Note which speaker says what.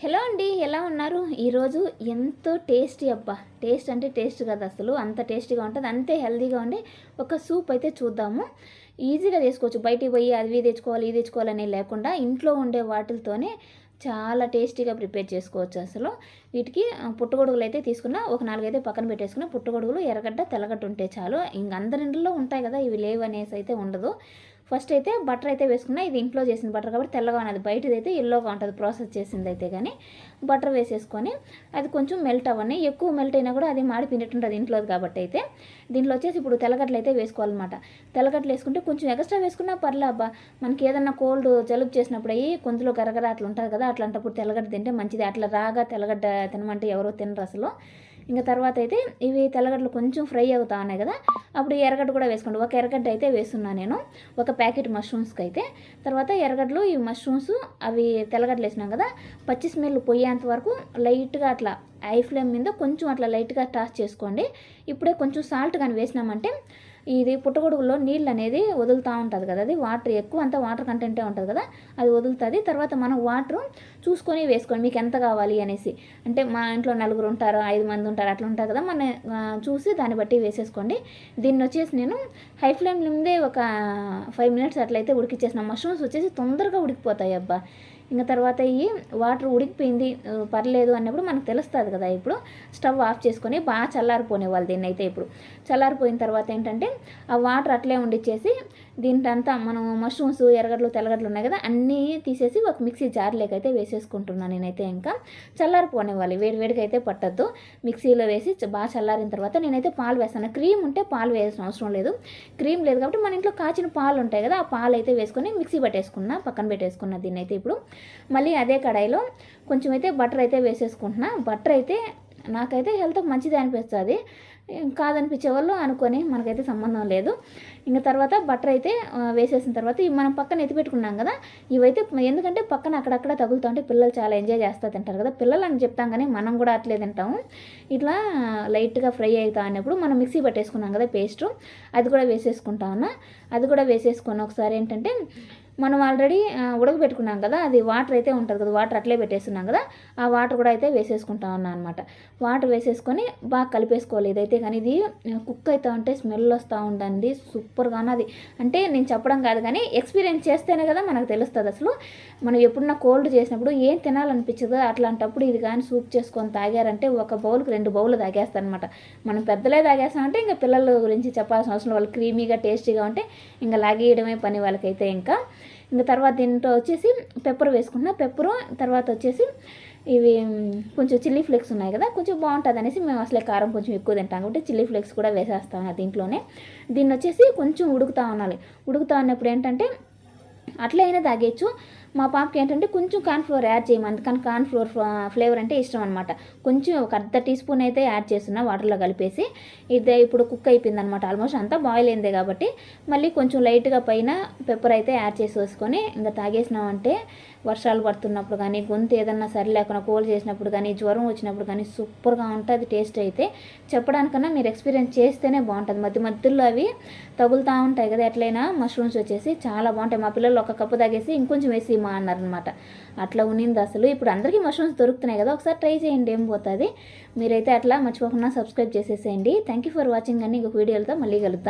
Speaker 1: Hello అండి ఎలా ఉన్నారు? ఈరోజు ఎంతో టేస్టీ అబ్బా. టేస్ట్ అంటే టేస్ట్ కదా అసలు. అంత టేస్టీగా ఉంటుంది అంతే హెల్తీగా ఉండే ఒక సూప్ అయితే చూద్దాము. ఈజీగా చేసుకోవచ్చు. బయటికి పోయి అది తెచ్చుకోవాలి ఇది తెచ్చుకోవాలని లేకుండా ఇంట్లో ఉండే వాటితోనే చాలా టేస్టీగా ప్రిపేర్ చేసుకోవచ్చు అసలు. వీటికి పుట్టగొడుగులు అయితే తీసుకున్న ఒక నాలుగైతే పక్కన పెట్టేసుకున్న పుట్టగొడుగులు ఎర్రగడ్డ తెల్లగడ్డ ఉంటే చాలు. ఇంక అందరింట్లో ఉంటాయి కదా ఇవి లేవు అనేసి అయితే ఉండదు. ఫస్ట్ అయితే బటర్ అయితే వేసుకున్నా ఇది ఇంట్లో చేసిన బటర్ కాబట్టి తెల్లగా ఉన్నది. బయటది అయితే ఎల్లోగా ఉంటుంది ప్రాసెస్ చేసింది అయితే కానీ బటర్ వేసేసుకొని అది కొంచెం మెల్ట్ అవ్వని ఎక్కువ మెల్ట్ అయినా కూడా అది మాడిపోయినట్టుంటుంది ఇంట్లోది కాబట్టి అయితే. దీంట్లో వచ్చేసి ఇప్పుడు తెల్లగడ్డలు అయితే వేసుకోవాలన్నమాట. తెల్లగడ్డలు వేసుకుంటే కొంచెం ఎక్స్ట్రా వేసుకున్నా పర్లే అబ్బా. మనకి ఏదన్నా కోల్డ్ జలుబు చేసినప్పుడు అయ్యి కొంతలో గరగర అట్లా ఉంటుంది కదా అట్లాంటప్పుడు తెల్లగడ్డ తింటే మంచిది. అట్లా రాగా తెల్లగడ్డ తినమంటే ఎవరో తినరు అసలు. ఇంకా తర్వాత అయితే ఇవి తెల్లగడ్డలు కొంచెం ఫ్రై అవుతా ఉన్నాయి కదా అప్పుడు ఎర్రగడ్డ కూడా వేసుకోండి. ఒక ఎర్రగడ్డ అయితే వేస్తున్నాను నేను ఒక ప్యాకెట్ మష్రూమ్స్కి అయితే. తర్వాత ఎర్రగడ్డలు ఈ మష్రూమ్స్ అవి తెల్లగడ్డలు వేసినాం కదా పచ్చి స్మెల్ పోయేంత వరకు లైట్గా అట్లా ఐ ఫ్లేమ్ మీద కొంచెం అట్లా లైట్గా టాస్ చేసుకోండి. ఇప్పుడే కొంచెం సాల్ట్ కానీ వేసినామంటే ఇది పుట్టగొడుగులో నీళ్ళు అనేది వదులుతూ ఉంటుంది కదా. అది వాటర్ ఎక్కువ అంతా వాటర్ కంటెంటే ఉంటుంది కదా. అది వదులుతుంది. తర్వాత మనం వాటర్ చూసుకొని వేసుకోండి మీకు ఎంత కావాలి అనేసి. అంటే మా ఇంట్లో నలుగురు ఉంటారు ఐదు మంది ఉంటారు అట్లా ఉంటారు కదా. మన చూసి దాన్ని బట్టి వేసేసుకోండి. దీన్ని వచ్చేసి నేను హై ఫ్లేమ్ ముందే ఒక ఫైవ్ మినిట్స్ అట్లయితే ఉడికిచ్చేసిన. మష్రూమ్స్ వచ్చేసి తొందరగా ఉడికిపోతాయి అబ్బా. ఇంకా తర్వాత ఈ వాటర్ ఉడికిపోయింది పర్లేదు అన్నప్పుడు మనకు తెలుస్తుంది కదా ఇప్పుడు. స్టవ్ ఆఫ్ చేసుకొని బాగా చల్లారిపోనే వాళ్ళు దీన్ని అయితే ఇప్పుడు. చల్లారిపోయిన తర్వాత ఏంటంటే ఆ వాటర్ అట్లే ఉండిచ్చేసి దీంటంతా మనం మష్రూమ్స్ ఎర్రగడ్డలు తెల్లగడ్డలు ఉన్నాయి కదా అన్నీ తీసేసి ఒక మిక్సీ జార్లేకైతే వేసేసుకుంటున్నాను నేనైతే ఇంకా. చల్లారిపోనివ్వాలి వేడి వేడికైతే అయితే పట్టద్దు. మిక్సీలో వేసి బాగా చల్లారిన తర్వాత నేనైతే పాలు వేస్తాను. క్రీమ్ ఉంటే పాలు వేయాల్సిన అవసరం లేదు. క్రీమ్ లేదు కాబట్టి మన ఇంట్లో కాచిన పాలు ఉంటాయి కదా ఆ పాలు అయితే వేసుకొని మిక్సీ పట్టేసుకున్నా పక్కన పెట్టేసుకున్నా దీన్ని అయితే ఇప్పుడు. మళ్ళీ అదే కడాయిలో కొంచెం అయితే బటర్ అయితే వేసేసుకుంటున్నా. బటర్ అయితే నాకైతే హెల్త్ మంచిది అనిపిస్తుంది. కాదనిపించే వాళ్ళు అనుకొని మనకైతే సంబంధం లేదు. ఇంకా తర్వాత బటర్ అయితే వేసేసిన తర్వాత ఇవి మనం పక్కన ఎత్తిపెట్టుకున్నాం కదా ఇవైతే ఎందుకంటే పక్కన అక్కడక్కడ తగులుతూ ఉంటే పిల్లలు చాలా ఎంజాయ్ చేస్తూ తింటారు కదా. పిల్లలు అని చెప్తాం కానీ మనం కూడా అట్లే తింటాము ఇట్లా లైట్గా ఫ్రై అవుతా అన్నప్పుడు మనం మిక్సీ పట్టేసుకున్నాం కదా పేస్ట్ అది కూడా వేసేసుకుంటా ఉన్నా. అది కూడా వేసేసుకొని ఒకసారి ఏంటంటే మనం ఆల్రెడీ ఉడకబెట్టుకున్నాం కదా అది వాటర్ అయితే ఉంటుంది కదా వాటర్ అట్లే పెట్టేస్తున్నాం కదా ఆ వాటర్ కూడా అయితే వేసేసుకుంటా ఉన్నాను అనమాట వాటర్ వేసేసుకొని బాగా కలిపేసుకోవాలి ఇదైతే కానీ ఇది కుక్ అవుతా ఉంటే స్మెల్ వస్తూ ఉండండి సూపర్గా అది. అంటే నేను చెప్పడం కాదు కానీ ఎక్స్పీరియన్స్ చేస్తేనే కదా మనకు తెలుస్తుంది అసలు. మనం ఎప్పుడన్నా కోల్డ్ చేసినప్పుడు ఏం తినాలనిపించదు అట్లాంటప్పుడు ఇది కానీ సూప్ చేసుకొని తాగారంటే ఒక బౌల్కి రెండు బౌల్ తాగేస్తారనమాట మనం పెద్దలే తాగేస్తామంటే ఇంకా పిల్లల గురించి చెప్పాల్సిన అవసరం వాళ్ళు క్రీమీగా టేస్టీగా ఉంటే ఇంకా లాగేయడమే పని వాళ్ళకైతే ఇంకా. ఇంకా తర్వాత దీంట్లో వచ్చేసి పెప్పర్ వేసుకున్న పెప్పరు తర్వాత వచ్చేసి ఇవి కొంచెం చిల్లీ ఫ్లేక్స్ ఉన్నాయి కదా కొంచెం బాగుంటుంది అనేసి మేము అసలే కారం కొంచెం ఎక్కువ తింటాం కాబట్టి చిల్లీ ఫ్లేక్స్ కూడా వేసేస్తాం దీంట్లోనే. దీన్ని వచ్చేసి కొంచెం ఉడుకుతా ఉండాలి. ఉడుకుతా ఉన్నప్పుడు ఏంటంటే అట్లయినా తాగేచ్చు తాగేయచ్చు. మా పాపకి ఏంటంటే కొంచెం కార్న్ఫ్లోర్ యాడ్ చేయమంది కానీ కార్న్ఫ్లోర్ ఫ్లేవర్ అంటే ఇష్టం అనమాట కొంచెం ఒక అర్ధ టీ స్పూన్ అయితే యాడ్ చేస్తున్నా వాటర్లో కలిపేసి. ఇది ఇప్పుడు కుక్ అయిపోయింది అనమాట ఆల్మోస్ట్ అంతా బాయిల్ అయిందే కాబట్టి మళ్ళీ కొంచెం లైట్గా పైన పెప్పర్ అయితే యాడ్ చేసి వేసుకొని ఇంకా తాగేసినామంటే వర్షాలు పడుతున్నప్పుడు కానీ గొంతు ఏదన్నా సరి లేకుండా కోల్ చేసినప్పుడు కానీ జ్వరం వచ్చినప్పుడు కానీ సూపర్గా ఉంటుంది టేస్ట్ అయితే. చెప్పడానికన్నా మీరు ఎక్స్పీరియన్స్ చేస్తేనే బాగుంటుంది. మధ్య మధ్యలో అవి తగులుతూ ఉంటాయి కదా ఎట్లయినా మష్రూమ్స్ వచ్చేసి చాలా బాగుంటాయి. మా పిల్లలు ఒక కప్పు తాగేసి ఇంకొంచెం వేసి మా అన్నారనమాట అట్లా ఉన్నింది అసలు. ఇప్పుడు అందరికీ మష్రూమ్స్ దొరుకుతున్నాయి కదా ఒకసారి ట్రై చేయండి ఏం పోతుంది. మీరైతే అట్లా మర్చిపోకుండా సబ్స్క్రైబ్ చేసేసేయండి. థ్యాంక్ యూ ఫర్ వాచింగ్ అని ఇంకొక వీడియోలతో మళ్ళీ కలుద్దాం.